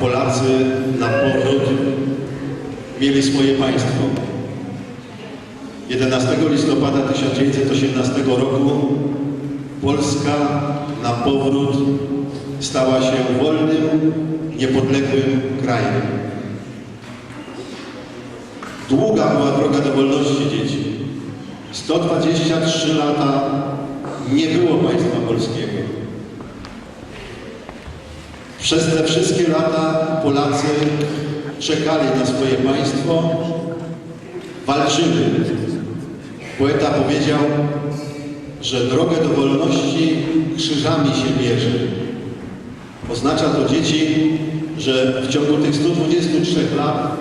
Polacy na powrót mieli swoje państwo. 11 listopada 1918 roku Polska na powrót stała się wolnym, niepodległym krajem. Długa była droga do wolności dzieci. 123 lata nie było państwa polskiego. Przez te wszystkie lata Polacy czekali na swoje państwo, walczyli. Poeta powiedział, że drogę do wolności krzyżami się bierze. Oznacza to dzieci, że w ciągu tych 123 lat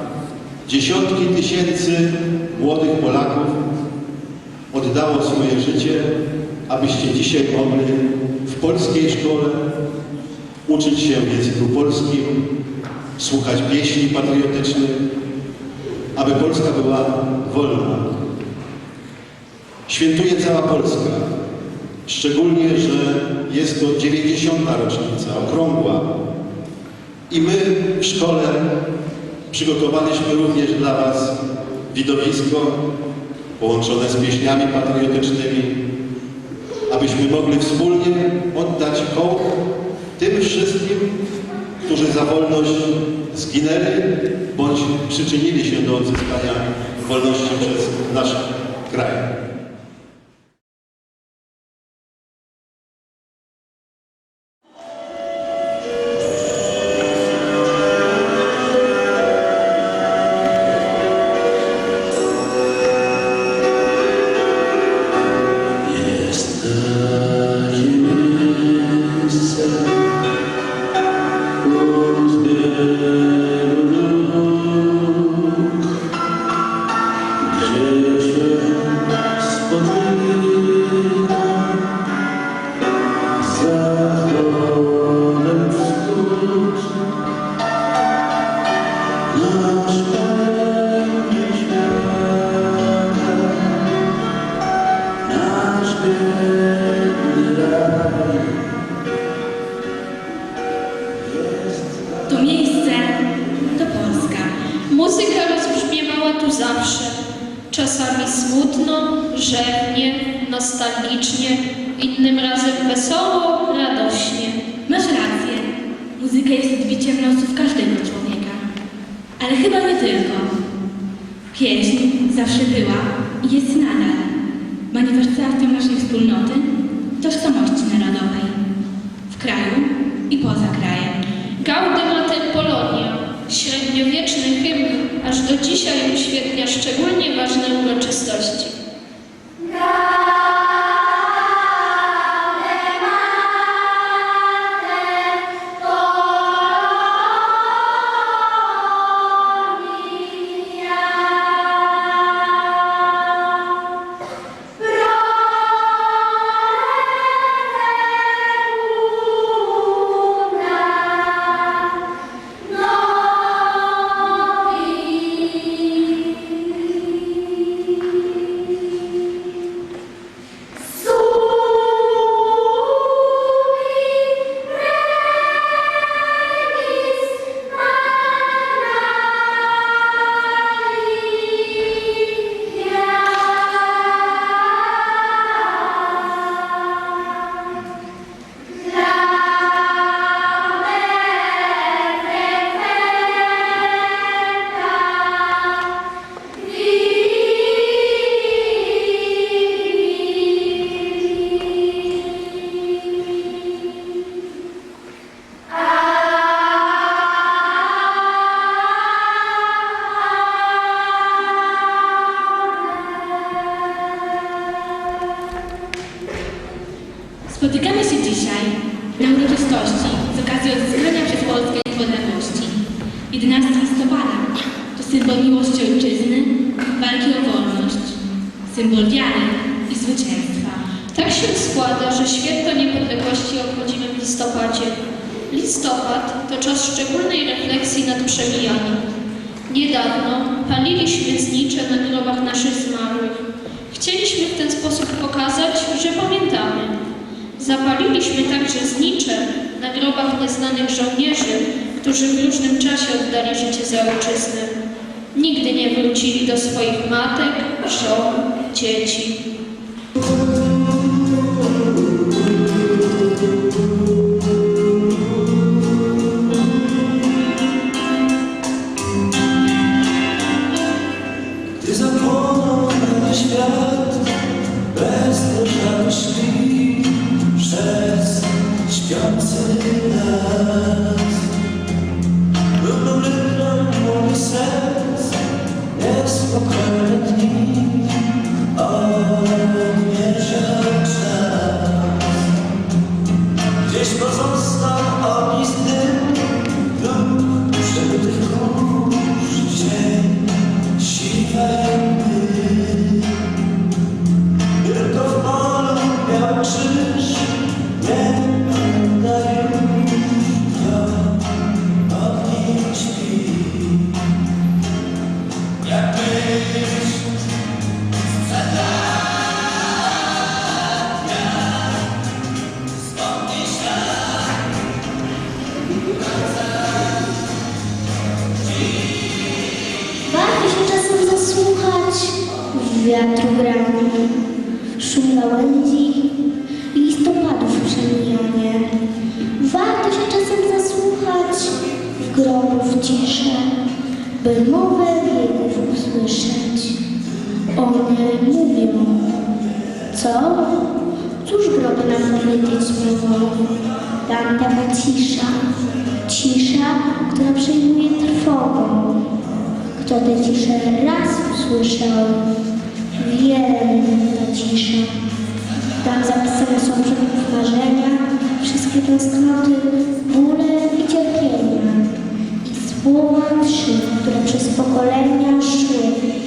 dziesiątki tysięcy młodych Polaków oddało swoje życie, abyście dzisiaj mogli w polskiej szkole uczyć się w języku polskim, słuchać pieśni patriotycznych, aby Polska była wolna. Świętuje cała Polska, szczególnie, że jest to 90. rocznica, okrągła. I my w szkole przygotowaliśmy również dla Was widowisko połączone z pieśniami patriotycznymi, abyśmy mogli wspólnie oddać hołd tym wszystkim, którzy za wolność zginęli bądź przyczynili się do odzyskania wolności przez nasz kraj. Innym razem wesoło, radośnie. Masz rację. Muzyka jest odbiciem losów każdego człowieka. Ale chyba nie tylko. Pieśń zawsze była i jest nadal manifestacją naszej wspólnoty, tożsamości narodowej. W kraju i poza krajem. Gaudy Mater Polonia, średniowieczny hymn, aż do dzisiaj uświetnia szczególnie ważne uroczystości. Symbol miłości ojczyzny, walki o wolność, symbol wiary i zwycięstwa. Tak się składa, że święto niepodległości obchodzimy w listopadzie. Listopad to czas szczególnej refleksji nad przemijami. Niedawno paliliśmy znicze na grobach naszych zmarłych. Chcieliśmy w ten sposób pokazać, że pamiętamy. Zapaliliśmy także znicze na grobach nieznanych żołnierzy, którzy w różnym czasie oddali życie za ojczyznę. Nigdy nie wrócili do swoich matek, żon, dzieci. Ciszę, by mowę wieków usłyszeć. One mówią, co? Cóż groby nam powiedzieć mogą? Tam taka cisza, cisza, która przejmuje trwogą. Kto tę ciszę raz usłyszał, wie, ta cisza. Tam zapisane są marzenia, wszystkie tęsknoty, bóle. Słowa trzy, które przez pokolenia szły.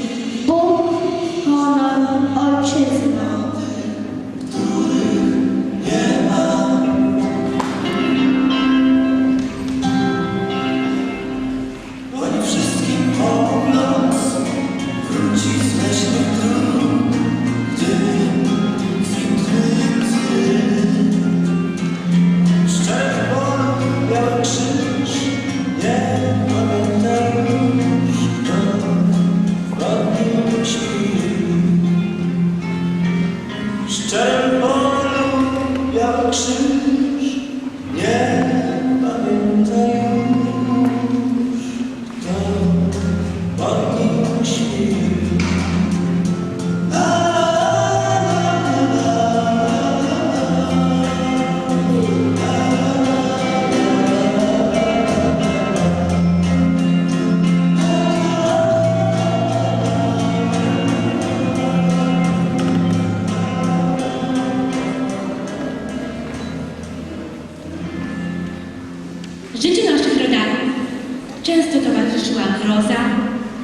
Groza,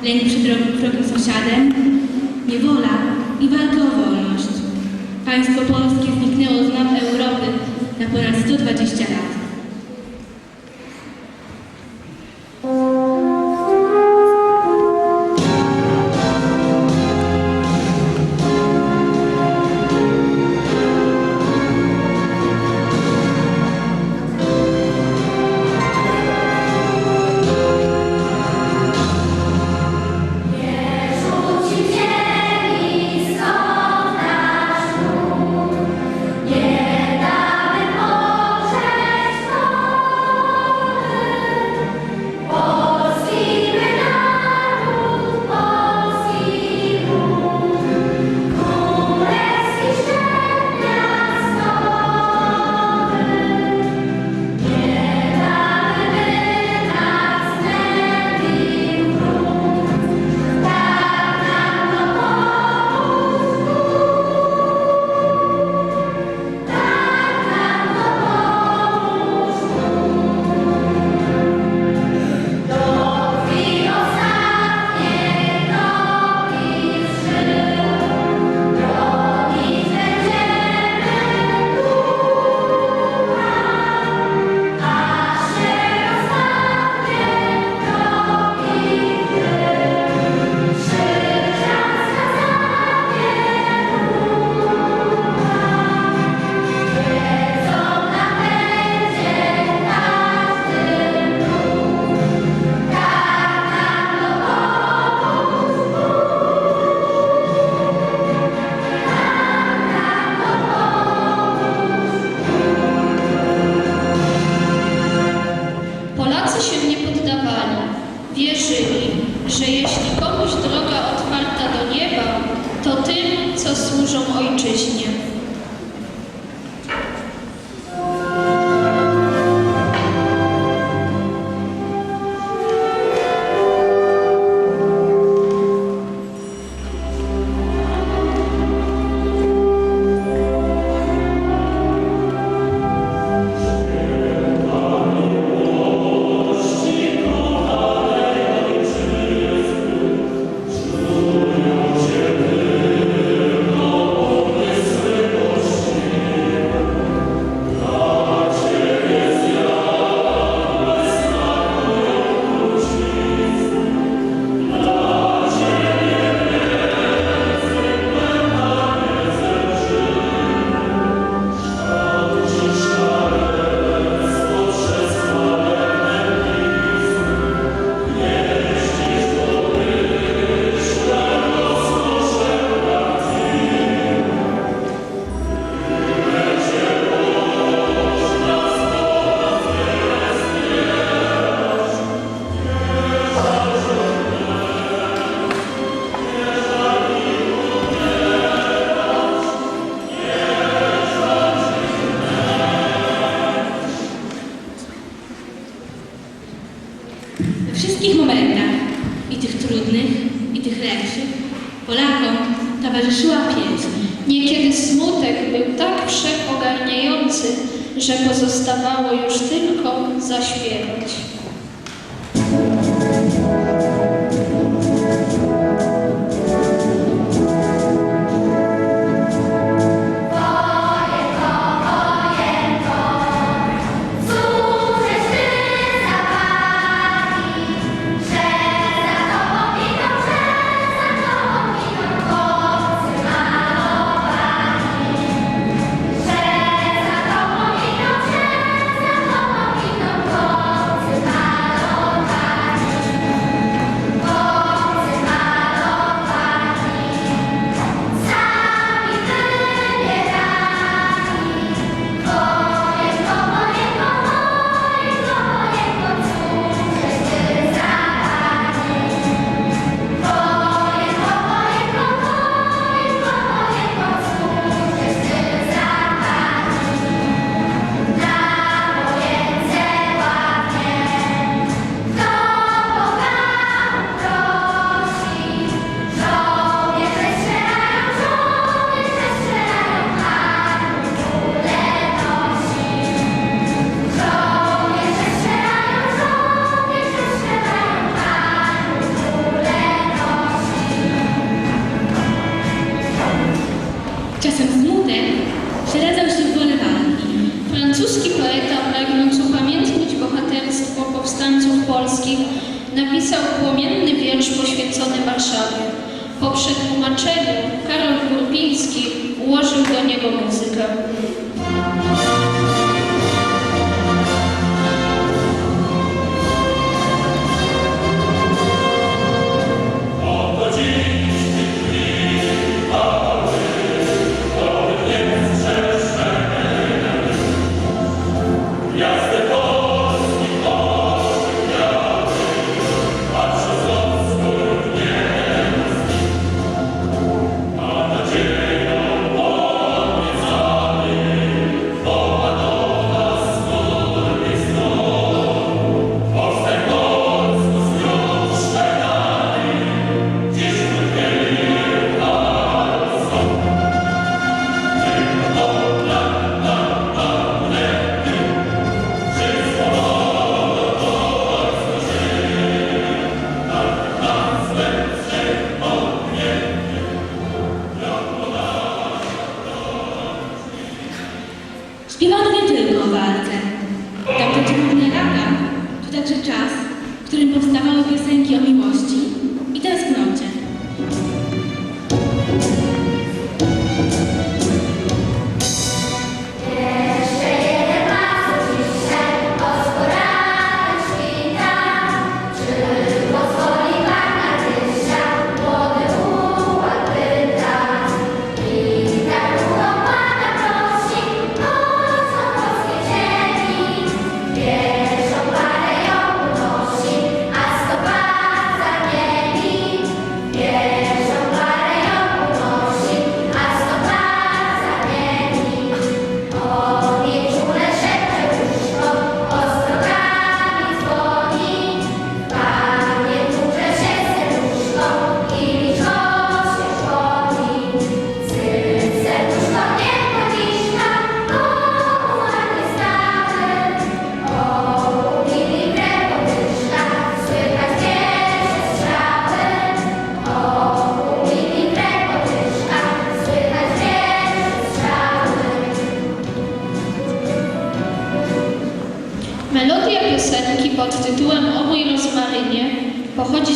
lęk przed wrogim sąsiadem, niewola i walka o wolność. Państwo polskie zniknęło z map Europy na ponad 120 lat.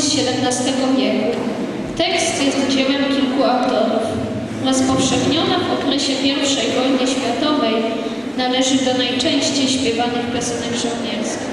Z XVII wieku. Tekst jest dziełem kilku autorów. Rozpowszechniona w okresie I wojny światowej należy do najczęściej śpiewanych piosenek żołnierskich.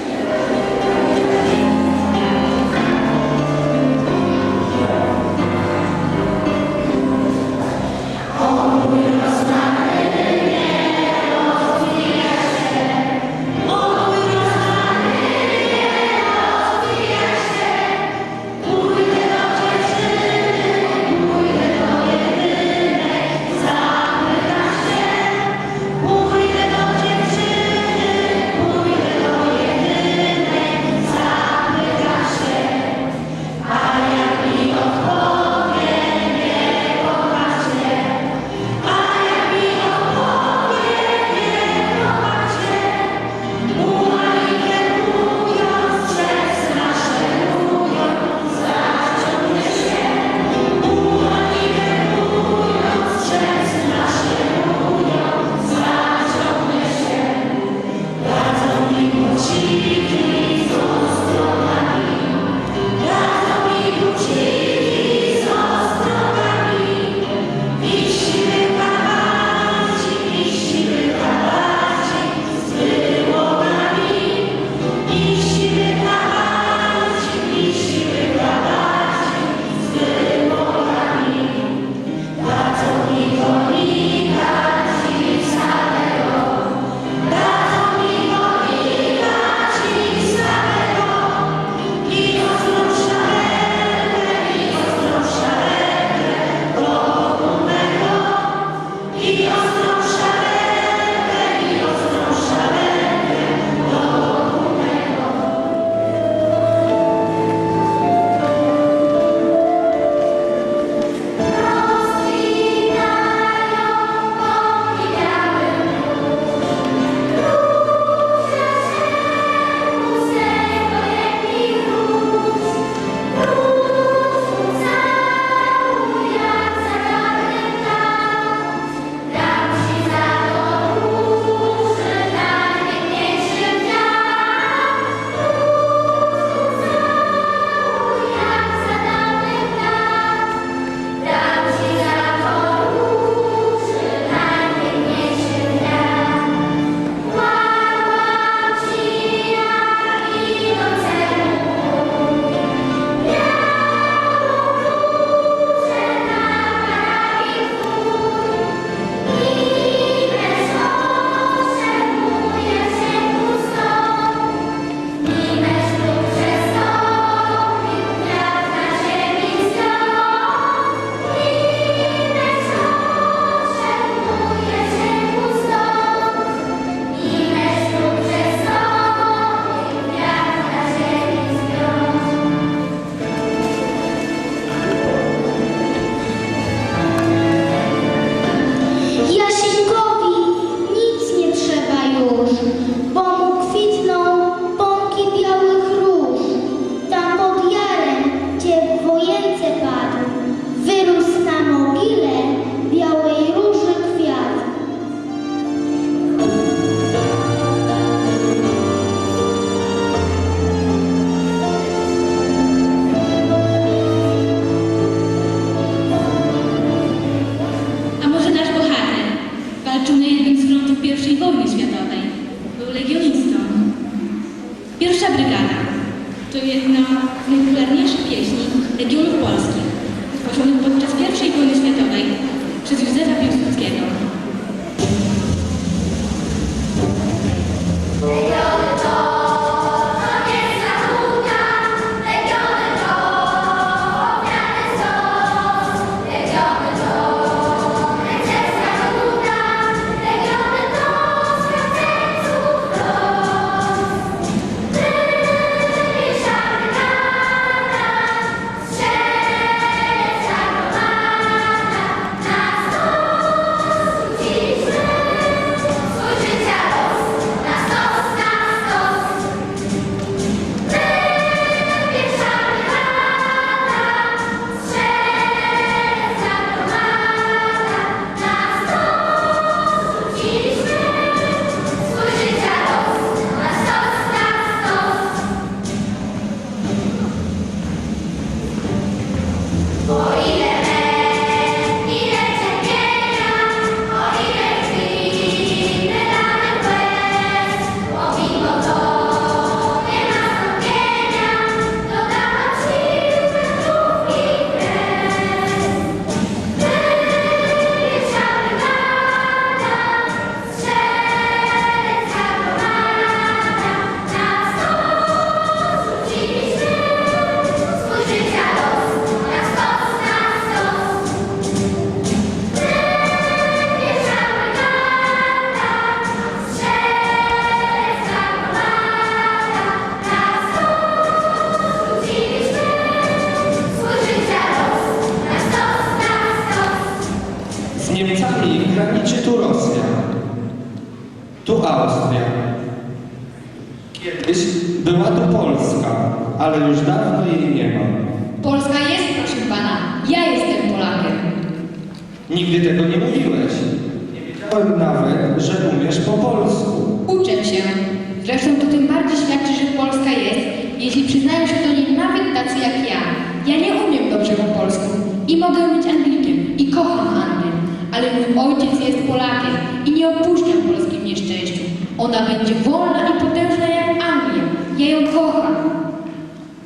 I mogę być Anglikiem i kocham Anglię, ale mój ojciec jest Polakiem i nie opuszczam Polski w nieszczęściu. Ona będzie wolna i potężna jak Anglia. Ja ją kocham.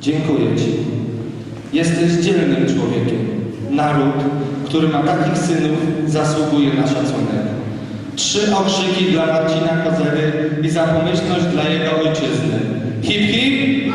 Dziękuję Ci. Jesteś dzielnym człowiekiem. Naród, który ma takich synów, zasługuje na szacunek. Trzy okrzyki dla Marcina Kozery i za pomyślność dla jego ojczyzny. Hip hip!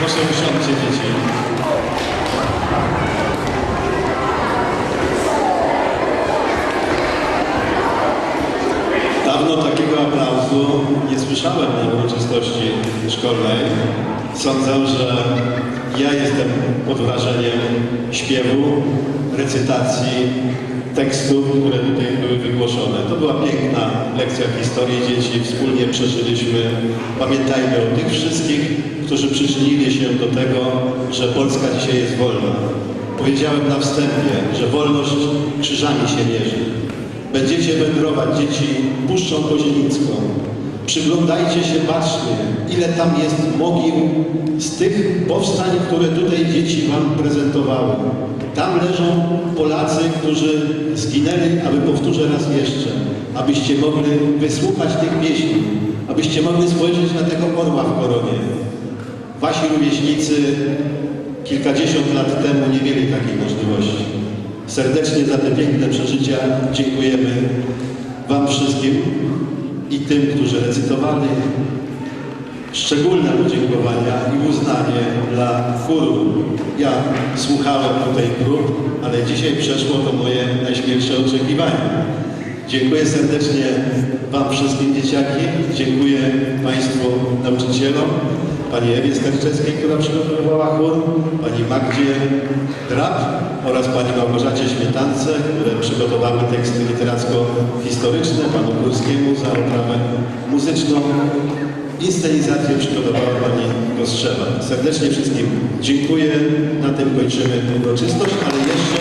Proszę usiądźcie dzieci. Dawno takiego aplauzu nie słyszałem na uroczystości szkolnej. Sądzę, że ja jestem pod wrażeniem śpiewu, recytacji tekstów, które tutaj były wygłoszone. To była piękna lekcja historii dzieci, wspólnie przeżyliśmy. Pamiętajmy o tych wszystkich, którzy przyczynili się do tego, że Polska dzisiaj jest wolna. Powiedziałem na wstępie, że wolność krzyżami się mierzy. Będziecie wędrować dzieci Puszczą Kozienicką. Przyglądajcie się bacznie, ile tam jest mogił z tych powstań, które tutaj dzieci Wam prezentowały. Tam leżą Polacy, którzy zginęli, aby powtórzę raz jeszcze, abyście mogli wysłuchać tych pieśni, abyście mogli spojrzeć na tego orła w koronie. Wasi rówieśnicy kilkadziesiąt lat temu nie mieli takiej możliwości. Serdecznie za te piękne przeżycia dziękujemy Wam wszystkim i tym, którzy recytowali. Szczególne podziękowania i uznanie dla chóru. Ja słuchałem tutaj grup, ale dzisiaj przeszło to moje najśmielsze oczekiwania. Dziękuję serdecznie Wam wszystkim dzieciaki, dziękuję Państwu nauczycielom, Pani Ewie Sterczewskiej, która przygotowywała chór, Pani Magdzie Drab oraz Pani Małgorzacie Śmietance, które przygotowały teksty literacko-historyczne, Panu Górskiemu za oprawę muzyczną. Inscenizację przygotowała Pani Kostrzewa. Serdecznie wszystkim dziękuję. Na tym kończymy uroczystość, ale jeszcze...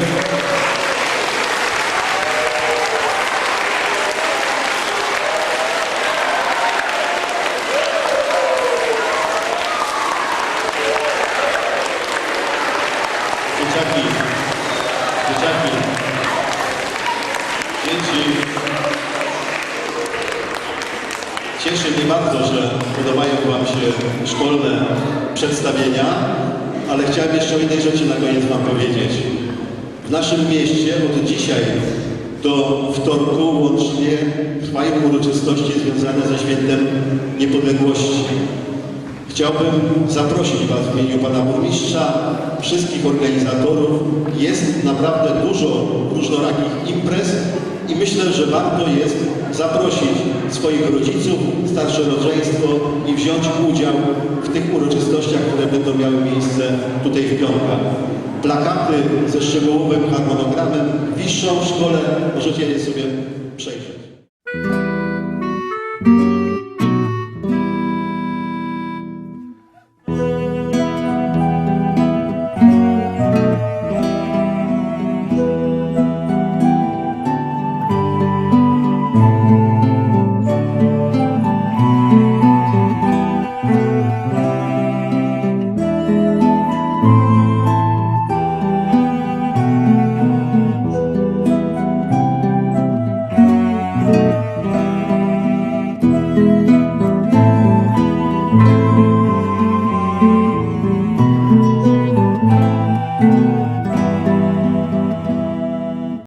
Dzieciaki, dzieciaki, dzieci, cieszy mnie bardzo, że podobają Wam się szkolne przedstawienia, ale chciałem jeszcze o jednej rzeczy na koniec Wam powiedzieć. W naszym mieście od dzisiaj do wtorku łącznie trwają uroczystości związane ze świętem niepodległości. Chciałbym zaprosić Was w imieniu Pana Burmistrza, wszystkich organizatorów. Jest naprawdę dużo różnorakich imprez i myślę, że warto jest zaprosić swoich rodziców, starsze rodzeństwo i wziąć udział w tych uroczystościach, które będą miały miejsce tutaj w Pionkach. Plakaty ze szczegółowym harmonogramem wiszą w szkole, możecie je sobie